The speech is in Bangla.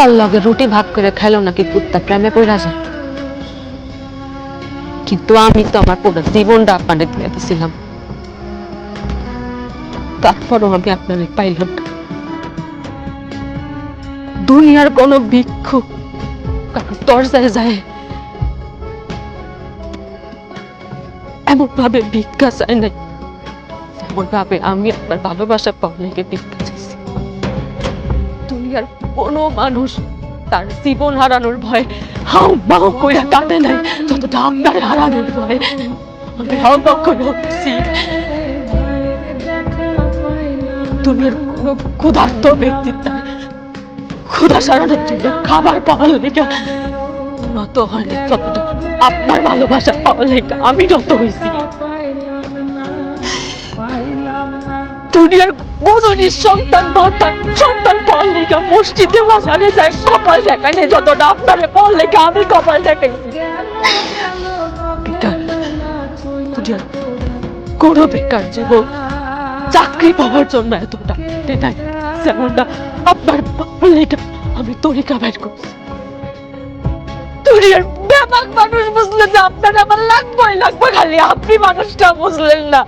কুত্তার লগে রুটি ভাগ করে খাইলো নাকি কুত্তা, প্রেমে পড়া যায়। কিন্তু আমি তো আমার পুরো জীবনটা আপনাদের দিয়ে দিছিলাম। তারপরও আমি আপনাদের পাইলাম দুনিয়ার কোনো ভিক্ষুক কারও দরজায় যায়। এমন ভাবে ভিক্ষা চাই নাই। এমন ভাবে আমি আপনার ভালোবাসা পাওয়া নাকি ভিক্ষা দুনিয়ার কোনো মানুষ তার জীবন হারানোর ভয় হাউ মাউ কইরা কাঁদে নাই, যতটা আপনার হারানোর ভয়। আমি হাউ মাউ করে উঠছি দুনিয়ার কোনো ক্ষুধার্ত ব্যক্তি তার ক্ষুধা সারানোর জন্য খাবার পাওয়ার লেগে নত হয়নি যতটা আপনার ভালোবাসা পাওয়ার লেগে, আমি নত হয়েছি। দুনিয়ার কোনো নিঃসন্তান লেগে মসজিদে বাজারে যায় কপাল যতটা আপনারে পাওয়ার লেগে আমি কপাল দেখাইছি বেকার কোনো বেকার চাকরি পাওয়ার জন্য এতটা নাই যেমনটা আপনার আমি তরিকা বের করছি। দুনিয়ার ব্যাপক মানুষ বুঝলেন না আপনার আমার লাগবে লাগবে খালি আপনি মানুষটা বুঝলেন না।